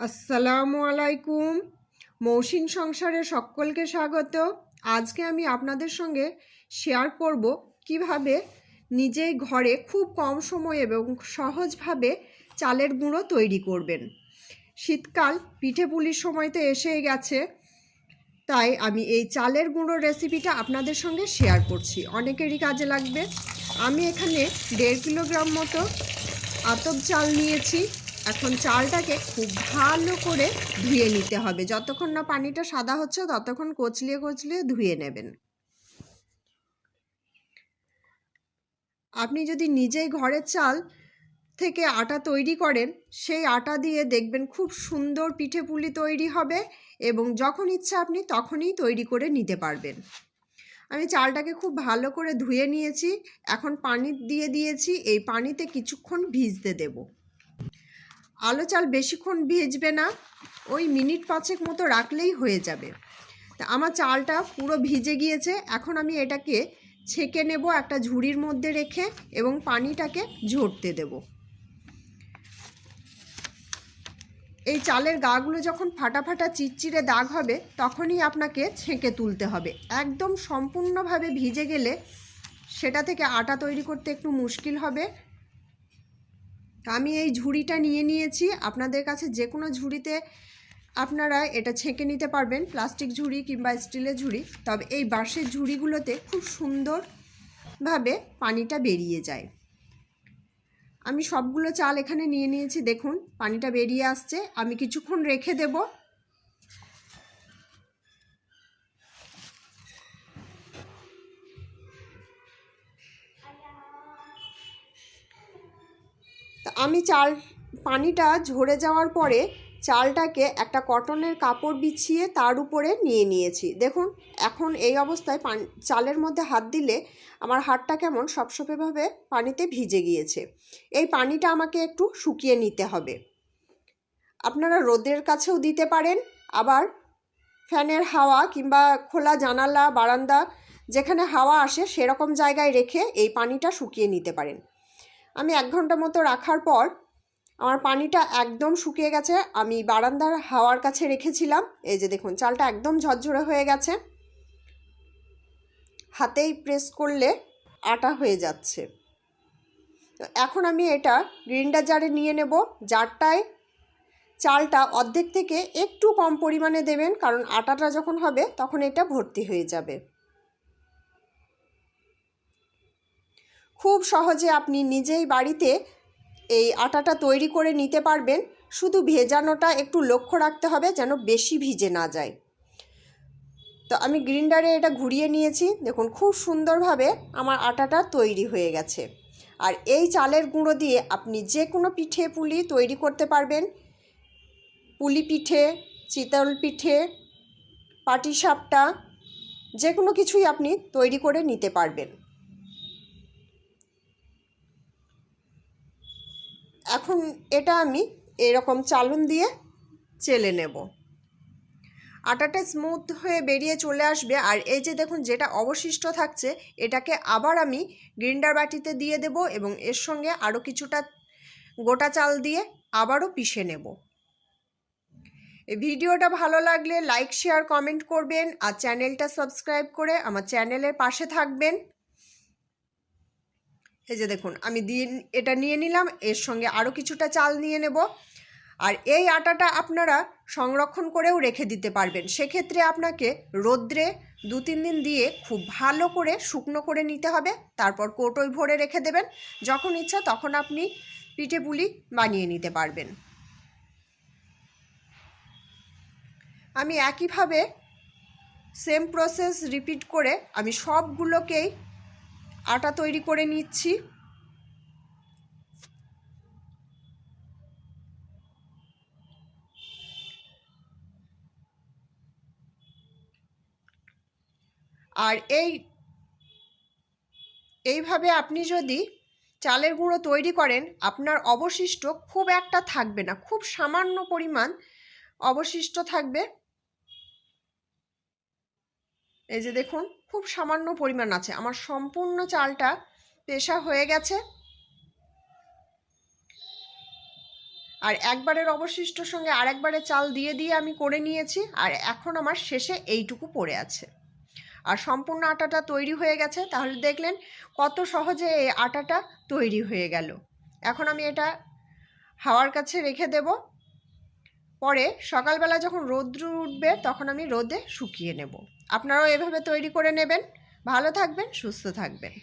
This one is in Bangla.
আসসালামু আলাইকুম। মৌসিন সংসারে সকলকে স্বাগত। আজকে আমি আপনাদের সঙ্গে শেয়ার করব কীভাবে নিজেই ঘরে খুব কম সময়ে এবং সহজভাবে চালের গুঁড়ো তৈরি করবেন। শীতকাল, পিঠে পুলির সময় তো এসেই গেছে। তাই আমি এই চালের গুঁড়োর রেসিপিটা আপনাদের সঙ্গে শেয়ার করছি। অনেকেরই কাজে লাগবে। আমি এখানে দেড় কিলোগ্রাম মতো আতপ চাল নিয়েছি। এখন চালটাকে খুব ভালো করে ধুয়ে নিতে হবে। যতক্ষণ না পানিটা সাদা হচ্ছে, ততক্ষণ কচলিয়ে কচলিয়ে ধুয়ে নেবেন। আপনি যদি নিজেই ঘরের চাল থেকে আটা তৈরি করেন, সেই আটা দিয়ে দেখবেন খুব সুন্দর পিঠে পুলি তৈরি হবে এবং যখন ইচ্ছা আপনি তখনই তৈরি করে নিতে পারবেন। আমি চালটাকে খুব ভালো করে ধুয়ে নিয়েছি। এখন পানি দিয়ে দিয়েছি। এই পানিতে কিছুক্ষণ ভিজতে দেব। আলো চাল বেশিক্ষণ ভিজবে না, ওই মিনিট পাঁচেক মতো রাখলেই হয়ে যাবে। তা আমার চালটা পুরো ভিজে গিয়েছে, এখন আমি এটাকে ছেঁকে নেব একটা ঝুড়ির মধ্যে রেখে এবং পানিটাকে ঝরতে দেব। এই চালের গাগুলো যখন ফাটা ফাটা চিটচিড়ে দাগ হবে, তখনই আপনাকে ছেঁকে তুলতে হবে। একদম সম্পূর্ণভাবে ভিজে গেলে সেটা থেকে আটা তৈরি করতে একটু মুশকিল হবে। আমি এই ঝুড়িটা নিয়ে নিয়েছি। আপনাদের কাছে যে কোনো ঝুড়িতে আপনারা এটা ছেঁকে নিতে পারবেন, প্লাস্টিক ঝুড়ি কিংবা স্টিলের ঝুড়ি। তবে এই বাঁশের ঝুড়িগুলোতে খুব সুন্দরভাবে পানিটা বেরিয়ে যায়। আমি সবগুলো চাল এখানে নিয়ে নিয়েছি, দেখুন, পানিটা বেরিয়ে আসছে। আমি কিছুক্ষণ রেখে দেব। আমি চাল, পানিটা ঝরে যাওয়ার পরে চালটাকে একটা কটনের কাপড় বিছিয়ে তার উপরে নিয়ে নিয়েছি। দেখুন, এখন এই অবস্থায় পান, চালের মধ্যে হাত দিলে আমার হাতটা কেমন সপসপেভাবে পানিতে ভিজে গিয়েছে। এই পানিটা আমাকে একটু শুকিয়ে নিতে হবে। আপনারা রোদের কাছেও দিতে পারেন, আবার ফ্যানের হাওয়া কিংবা খোলা জানালা, বারান্দা যেখানে হাওয়া আসে সেরকম জায়গায় রেখে এই পানিটা শুকিয়ে নিতে পারেন। আমি এক ঘণ্টা মতো রাখার পর আমার পানিটা একদম শুকিয়ে গেছে। আমি বারান্দার হাওয়ার কাছে রেখেছিলাম। এই যে দেখুন, চালটা একদম ঝরঝরে হয়ে গেছে। হাতেই প্রেস করলে আটা হয়ে যাচ্ছে। তো এখন আমি এটা গ্রিন্ডার জারে নিয়ে নেব। জারটায় চালটা অর্ধেক থেকে একটু কম পরিমাণে দেবেন, কারণ আটাটা যখন হবে তখন এটা ভর্তি হয়ে যাবে। খুব সহজে আপনি নিজেই বাড়িতে এই আটাটা তৈরি করে নিতে পারবেন। শুধু ভেজানোটা একটু লক্ষ্য রাখতে হবে যেন বেশি ভিজে না যায়। তো আমি গ্রিন্ডারে এটা ঘুরিয়ে নিয়েছি। দেখুন, খুব সুন্দরভাবে আমার আটাটা তৈরি হয়ে গেছে। আর এই চালের গুঁড়ো দিয়ে আপনি যে কোনো পিঠে পুলি তৈরি করতে পারবেন। পুলি পিঠে, চিতল পিঠে, পাটিসাপটা, যে কোনো কিছুই আপনি তৈরি করে নিতে পারবেন। এখন এটা আমি এরকম চালুন দিয়ে চেলে নেব। আটাটা স্মুথ হয়ে বেরিয়ে চলে আসবে আর এই যে দেখুন যেটা অবশিষ্ট থাকছে, এটাকে আবার আমি গ্রিন্ডার বাটিতে দিয়ে দেব এবং এর সঙ্গে আরও কিছুটা গোটা চাল দিয়ে আবারও পিষে নেব। ভিডিওটা ভালো লাগলে লাইক শেয়ার কমেন্ট করবেন আর চ্যানেলটা সাবস্ক্রাইব করে আমার চ্যানেলের পাশে থাকবেন। এই যে দেখুন, আমি দিয়ে এটা নিয়ে নিলাম, এর সঙ্গে আরও কিছুটা চাল নিয়ে নেব। আর এই আটাটা আপনারা সংরক্ষণ করেও রেখে দিতে পারবেন। সেক্ষেত্রে আপনাকে রোদ্রে দু তিন দিন দিয়ে খুব ভালো করে শুকনো করে নিতে হবে। তারপর কোটোয় ভরে রেখে দেবেন। যখন ইচ্ছা তখন আপনি পিঠে পুলি বানিয়ে নিতে পারবেন। আমি একইভাবে সেম প্রসেস রিপিট করে আমি সবগুলোকেই আটা তৈরি করে নিচ্ছি। আর এই, এইভাবে আপনি যদি চালের গুঁড়ো তৈরি করেন, আপনার অবশিষ্ট খুব একটা থাকবে না, খুব সামান্য পরিমাণ অবশিষ্ট থাকবে। এই যে দেখুন, খুব সামান্য পরিমাণ আছে। আমার সম্পূর্ণ চালটা পেশা হয়ে গেছে। আর একবারের অবশিষ্ট সঙ্গে আর একবারে চাল দিয়ে দিয়ে আমি করে নিয়েছি, আর এখন আমার শেষে এইটুকু পড়ে আছে। আর সম্পূর্ণ আটাটা তৈরি হয়ে গেছে। তাহলে দেখলেন কত সহজে এই আটাটা তৈরি হয়ে গেল। এখন আমি এটা হাওয়ার কাছে রেখে দেব। পরে সকালবেলা যখন রৌদ্র উঠবে তখন আমি রোদে শুকিয়ে নেব। আপনারাও এভাবে তৈরি করে নেবেন। ভালো থাকবেন, সুস্থ থাকবেন।